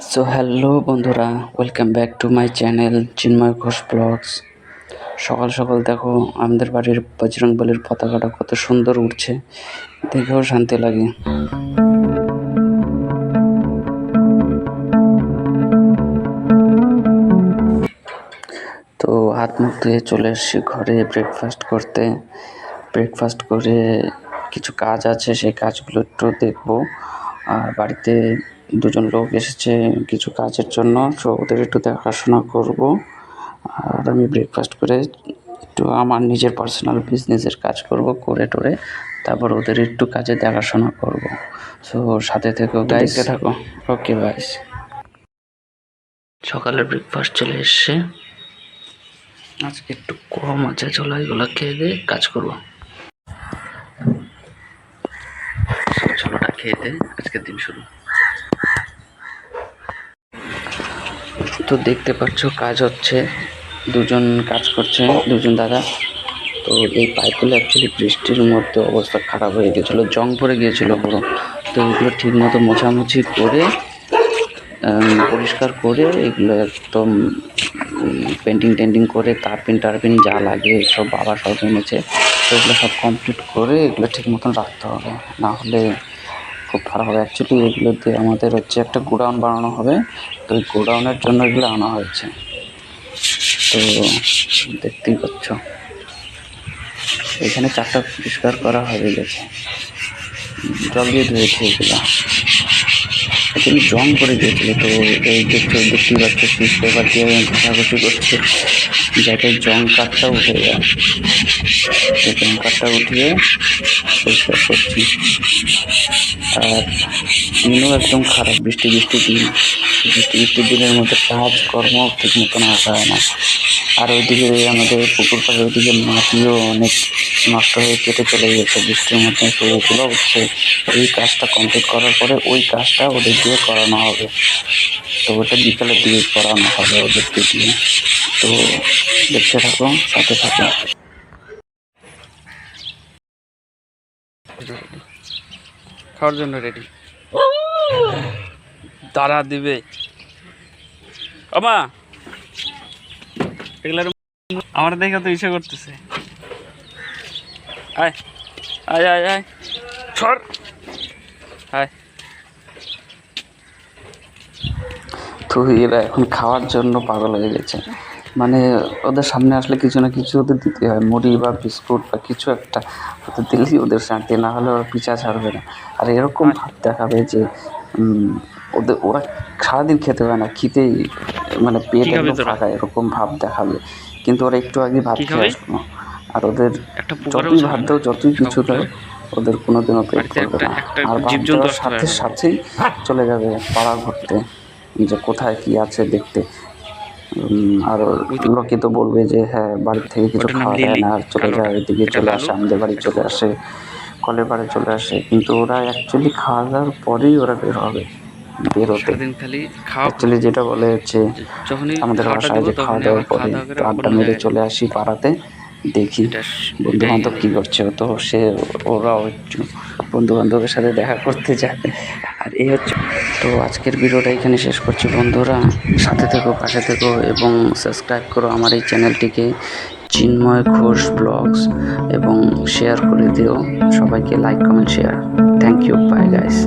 So hello বন্ধুরা welcome back to my channel Chinmoy Ghosh blogs সকাল সকাল দেখো, আমাদের বাড়ির বজরং বলির পতাকাটা কত সুন্দর উঠছে দেখেও শান্তি লাগে। তো, হাত মুখ ধুয়ে চলে এসেছি ঘরে ব্রেকফাস্ট করতে। ব্রেকফাস্ট করে কিছু কাজ আছে, সেই কাজগুলো একটু দেখব। আর বাড়িতে দুজন লোক এসেছে কিছু কাজের জন্য তো ওদের একটু দেখাশোনা করব। আর আমি ব্রেকফাস্ট করে একটু আমার নিজের পার্সোনাল বিজনেসের কাজ করব করে টোরে তারপর ওদের একটু কাজে দেখাশোনা করব। সো সাথে থেকেও গাইসে থাকো। ওকে গাইস সকালের ব্রেকফাস্ট চলে এসছে। আজকে একটু কম আছে চলো এগুলো খেয়ে দিয়ে কাজ করব। চলোটা খেয়ে দে আজকের দিন শুরু। তো দেখতে পাচ্ছ কাজ হচ্ছে। দুজন কাজ করছে দুজন দাদা। তো এই পাইপগুলো অ্যাকচুয়ালি বৃষ্টির মধ্যে অবস্থা খারাপ হয়ে গেছিল, জং পড়ে গিয়েছিল পুরো। তো এগুলো ঠিক মতো মোছামুছি করে পরিষ্কার করে, এগুলো একদম পেন্টিং টেন্টিং করে, তারপিন টারপিন যা লাগে সব বাবা সব এনেছে তো এগুলো সব কমপ্লিট করে এগুলো ঠিক মতন রাখতে হবে। না হলে খুব ভালো হবে। অ্যাকচুয়ালি এগুলো দিয়ে আমাদের হচ্ছে একটা গোডাউন বানানো হবে। তো ওই গোডাউনের জন্য এগুলো আনা হয়েছে। তো দেখতেই পাচ্ছ। এখানে চারটা পরিষ্কার করা হয়ে গেছে। জল দিয়ে ধুয়েছে এগুলো। অ্যাকচুয়ালি জং করে দিয়েছিল। তো এই দেখছ দেখতেই পাচ্ছ, সুইচ পেপার দিয়ে ঘষাঘষি করছে। যাতে জং কাঠটা উঠে যায়। তো জং কাঠটা উঠিয়ে পরিষ্কার করছি। আর দিনও একদম খারাপ বৃষ্টি বৃষ্টি দিন, বৃষ্টি, বৃষ্টির দিনের মধ্যে কাজ, কর্ম ঠিক মতন আসা হয় না। আর ওইদিকে আমাদের পুকুর পাড়ের ওইদিকে মাটিও অনেক নষ্ট হয়ে কেটে চলে গেছে, বৃষ্টির মধ্যে তো হচ্ছে এই কাজটা কমপ্লিট করার পরে ওই কাজটা ওদের দিয়ে করানো হবে। তো ওটা বিকালের দিকে করানো হবে ওদেরকে দিয়ে। তো দেখতে থাকো সাথে থাকো খাওয়ার জন্য রেডি দাঁড়া দিবে। আমা এগুলার আমার দেখে তো ইসে করতেছে। আয় আয় আয় আয়। আয়। তো এরা এখন খাওয়ার জন্য পাগল হয়ে গেছে। মানে ওদের সামনে আসলে কিছু না কিছু ওদের দিতে হয়। মুড়ি বা বিস্কুট বা কিছু একটা ওদের দিলেই ওদের শান্তি না হলে ওরা পিছা ছাড়বে না। আর এরকম ভাব দেখাবে যে ওদের ওরা সারাদিন খেতে হয় না খিদেই মানে পেট একদম ফাঁকা এরকম ভাব দেখাবে। কিন্তু ওরা একটু আগে ভাত খেয়ে? আসলো। আর ওদের যতই ভাত দাও যতই কিছু দেয় ওদের কোনোদিনও পেট বাড়িতে করবে না। আর ভাত দেওয়ার সাথে সাথেই চলে যাবে পাড়া ঘুরতে যে কোথায় কি আছে দেখতে। আর লোকে তো বলবে যে হ্যাঁ বাড়ি থেকে কিছু খাওয়া যায় না আর চলে যায়। এদিকে চলে আসে আমাদের বাড়ি চলে আসে কলের বাড়ি চলে আসে কিন্তু ওরা অ্যাকচুয়ালি খাওয়া দাওয়ার পরেই ওরা বের হবে বেরোতে। অ্যাকচুয়ালি যেটা বলে হচ্ছে আমাদের বাসায় যে খাওয়া দাওয়ার পরে আড্ডা মেরে চলে আসি পাড়াতে দেখি বন্ধু বান্ধব কী করছে তো সে ওরাও একটু বন্ধু বান্ধবের সাথে দেখা করতে যায়। আর এই হচ্ছে তো আজকের ভিডিওটা এখানে শেষ করছি। বন্ধুরা, সাথে থেকো, পাশে থেকো এবং সাবস্ক্রাইব করো আমার এই চ্যানেলটিকে। চিন্ময় ঘোষ ব্লগস এবং শেয়ার করে দিও। সবাইকে like, comment, share. Thank you bye guys